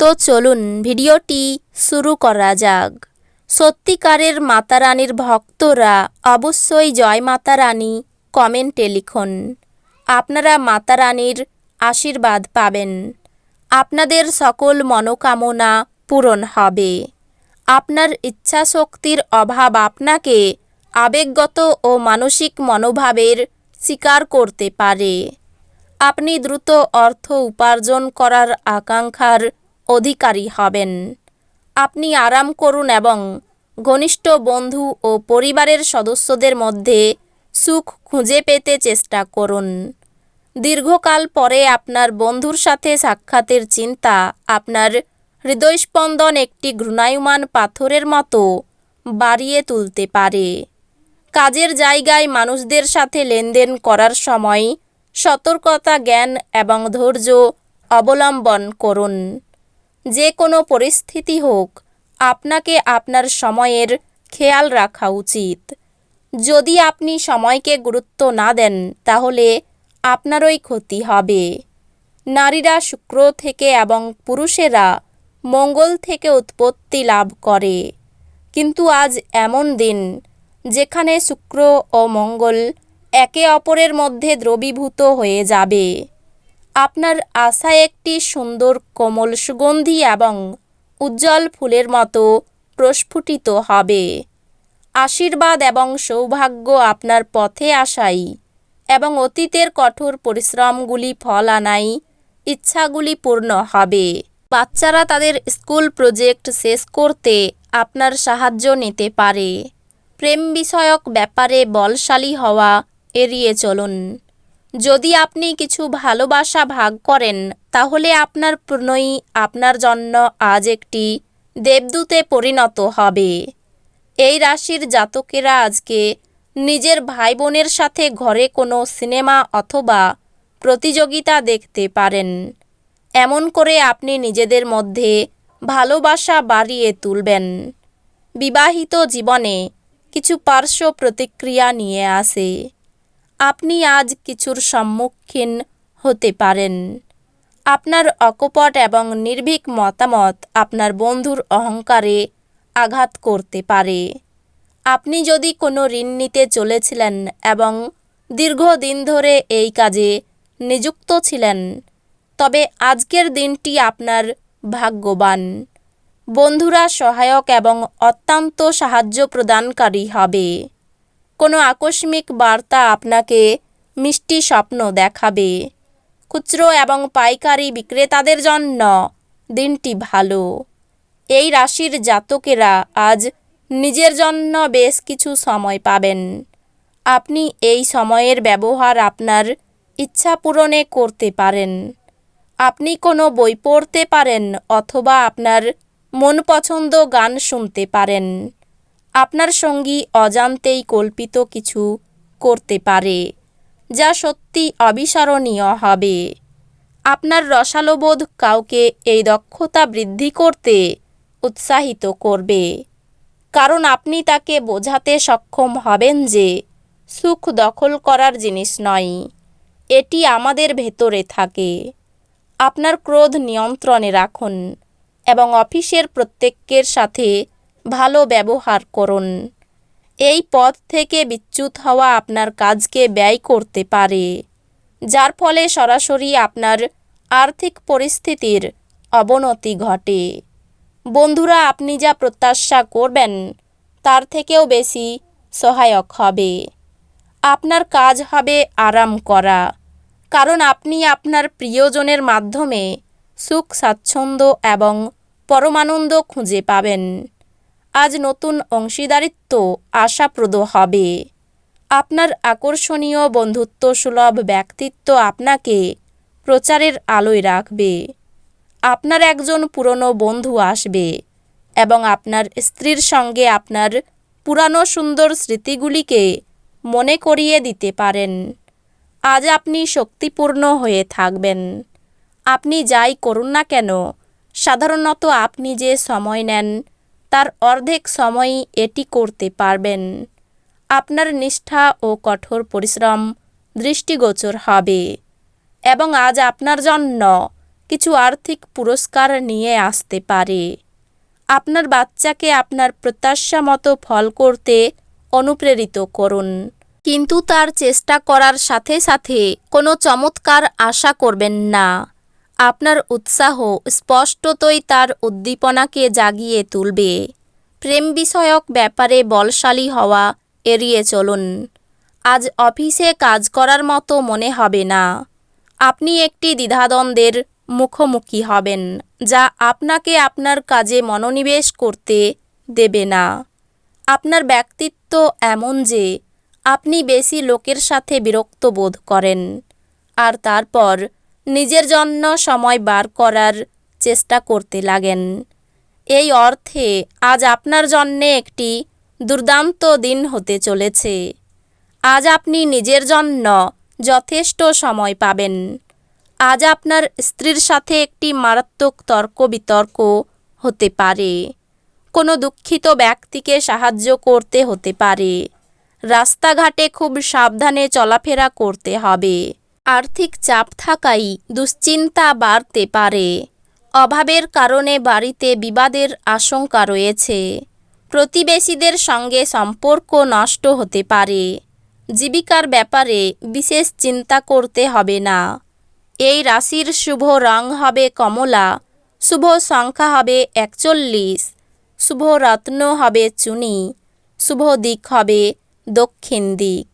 তো চলুন ভিডিওটি শুরু করা যাক। সত্যিকারের মাতারানীর ভক্তরা অবশ্যই জয় মাতারানী কমেন্টে লিখুন। আপনারা মাতারানীর আশীর্বাদ পাবেন। আপনাদের সকল মনোকামনা পূরণ হবে। আপনার ইচ্ছাশক্তির অভাব আপনাকে আবেগগত ও মানসিক মনোভাবের শিকার করতে পারে। আপনি দ্রুত অর্থ উপার্জন করার আকাঙ্ক্ষার অধিকারী হবেন। আপনি আরাম করুন এবং ঘনিষ্ঠ বন্ধু ও পরিবারের সদস্যদের মধ্যে সুখ খুঁজে পেতে চেষ্টা করুন। দীর্ঘকাল পরে আপনার বন্ধুর সাথে সাক্ষাতের চিন্তা আপনার হৃদয়স্পন্দন একটি ঘৃণায়মান পাথরের মতো বাড়িয়ে তুলতে পারে। কাজের জায়গায় মানুষদের সাথে লেনদেন করার সময় সতর্কতা, জ্ঞান এবং ধৈর্য অবলম্বন করুন। যে কোনো পরিস্থিতি হোক, আপনাকে আপনার সময়ের খেয়াল রাখা উচিত। যদি আপনি সময়কে গুরুত্ব না দেন, তাহলে আপনারই ক্ষতি হবে। নারীরা শুক্র থেকে এবং পুরুষেরা মঙ্গল থেকে উৎপত্তি লাভ করে। কিন্তু আজ এমন দিন, যেখানে শুক্র ও মঙ্গল একে অপরের মধ্যে দ্রবীভূত হয়ে যাবে। আপনার আশা একটি সুন্দর কোমল সুগন্ধি এবং উজ্জ্বল ফুলের মতো প্রস্ফুটিত হবে। আশীর্বাদ এবং সৌভাগ্য আপনার পথে আসাই এবং অতীতের কঠোর পরিশ্রমগুলি ফল আনাই ইচ্ছাগুলি পূর্ণ হবে। বাচ্চারা তাদের স্কুল প্রজেক্ট শেষ করতে আপনার সাহায্য নিতে পারে। প্রেম বিষয়ক ব্যাপারে বলশালী হওয়া এড়িয়ে চলুন। যদি আপনি কিছু ভালোবাসা ভাগ করেন, তাহলে আপনার প্রণয়ী আপনার জন্য আজ একটি দেবদূতে পরিণত হবে। এই রাশির জাতকেরা আজকে নিজের ভাই বোনের সাথে ঘরে কোনো সিনেমা অথবা প্রতিযোগিতা দেখতে পারেন। এমন করে আপনি নিজেদের মধ্যে ভালোবাসা বাড়িয়ে তুলবেন। বিবাহিত জীবনে কিছু পার্শ্ব প্রতিক্রিয়া নিয়ে আসে। আপনি আজ কিছুর সম্মুখীন হতে পারেন। আপনার অকপট এবং নির্ভীক মতামত আপনার বন্ধুর অহংকারে আঘাত করতে পারে। আপনি যদি কোনো ঋণ নিতে চলেছিলেন এবং দীর্ঘদিন ধরে এই কাজে নিযুক্ত ছিলেন, তবে আজকের দিনটি আপনার ভাগ্যবান। বন্ধুরা সহায়ক এবং অত্যন্ত সাহায্য প্রদানকারী হবে। আকস্মিক বার্তা আপনাকে মিষ্টি স্বপ্ন দেখাবে। খুচরো এবং পাইকারি বিক্রেতাদের জন্য দিনটি ভালো। এই রাশির জাতকেরা আজ নিজের জন্য বেশ কিছু সময় পাবেন। আপনি এই সময়ের ব্যবহার আপনার ইচ্ছা পূরণে করতে পারেন। আপনি কোনো বই পড়তে পারেন অথবা আপনার মন পছন্দ গান শুনতে পারেন। আপনার সঙ্গী অজান্তেই কল্পিত কিছু করতে পারে, যা সত্যি অবিস্মরণীয় হবে। আপনার রসালোবোধ কাউকে এই দক্ষতা বৃদ্ধি করতে উৎসাহিত করবে, কারণ আপনি তাকে বোঝাতে সক্ষম হবেন যে সুখ দখল করার জিনিস নয়, এটি আমাদের ভেতরে থাকে। আপনার ক্রোধ নিয়ন্ত্রণে রাখুন এবং অফিসের প্রত্যেকের সাথে ভালো ব্যবহার করুন। এই পথ থেকে বিচ্যুত হওয়া আপনার কাজকে ব্যয় করতে পারে, যার ফলে সরাসরি আপনার আর্থিক পরিস্থিতির অবনতি ঘটে। বন্ধুরা, আপনি যা প্রত্যাশা করবেন, তার থেকেও বেশি সহায়ক হবে। আপনার কাজ হবে আরাম করা, কারণ আপনি আপনার প্রিয়জনের মাধ্যমে সুখ স্বাচ্ছন্দ্য এবং পরমানন্দ খুঁজে পাবেন। আজ নতুন অংশীদারিত্ব আশাপ্রদ হবে। আপনার আকর্ষণীয় বন্ধুত্ব সুলভ ব্যক্তিত্ব আপনাকে প্রচারের আলোয় রাখবে। আপনার একজন পুরনো বন্ধু আসবে এবং আপনার স্ত্রীর সঙ্গে আপনার পুরানো সুন্দর স্মৃতিগুলিকে মনে করিয়ে দিতে পারেন। আজ আপনি শক্তিপূর্ণ হয়ে থাকবেন। আপনি যাই করুন না কেন, সাধারণত আপনি যে সময় নেন তার অর্ধেক সময়ই এটি করতে পারবেন। আপনার নিষ্ঠা ও কঠোর পরিশ্রম দৃষ্টিগোচর হবে। এবং আজ আপনার জন্য কিছু আর্থিক পুরস্কার নিয়ে আসতে পারে। আপনার বাচ্চাকে আপনার প্রত্যাশা মতো ফল করতে অনুপ্রেরিত করুন। কিন্তু তার চেষ্টা করার সাথে সাথে কোনো চমৎকার আশা করবেন না। আপনার উৎসাহ স্পষ্টতই তার উদ্দীপনাকে জাগিয়ে তুলবে। প্রেম বিষয়ক ব্যাপারে বলশালী হওয়া এড়িয়ে চলুন। আজ অফিসে কাজ করার মতো মনে হবে না। আপনি একটি দ্বিধাদ্বন্দ্বের মুখোমুখি হবেন, যা আপনাকে আপনার কাজে মনোনিবেশ করতে দেবে না। আপনার ব্যক্তিত্ব এমন যে, আপনি বেশি লোকের সাথে বিরক্ত বোধ করেন, আর তারপর নিজের জন্য সময় বার করার চেষ্টা করতে লাগেন। এই অর্থে আজ আপনার জন্যে একটি দুর্দান্ত দিন হতে চলেছে। আজ আপনি নিজের জন্য যথেষ্ট সময় পাবেন। আজ আপনার স্ত্রীর সাথে একটি মারাত্মক তর্ক বিতর্ক হতে পারে। কোনো দুঃখিত ব্যক্তিকে সাহায্য করতে হতে পারে। রাস্তাঘাটে খুব সাবধানে চলাফেরা করতে হবে। আর্থিক চাপ থাকাই দুশ্চিন্তা বাড়তে পারে। অভাবের কারণে বাড়িতে বিবাদের আশঙ্কা রয়েছে। প্রতিবেশীদের সঙ্গে সম্পর্ক নষ্ট হতে পারে। জীবিকার ব্যাপারে বিশেষ চিন্তা করতে হবে না। এই রাশির শুভ রং হবে কমলা, শুভ সংখ্যা হবে একচল্লিশ, শুভ রত্ন হবে চুনি, শুভ দিক হবে দক্ষিণ দিক।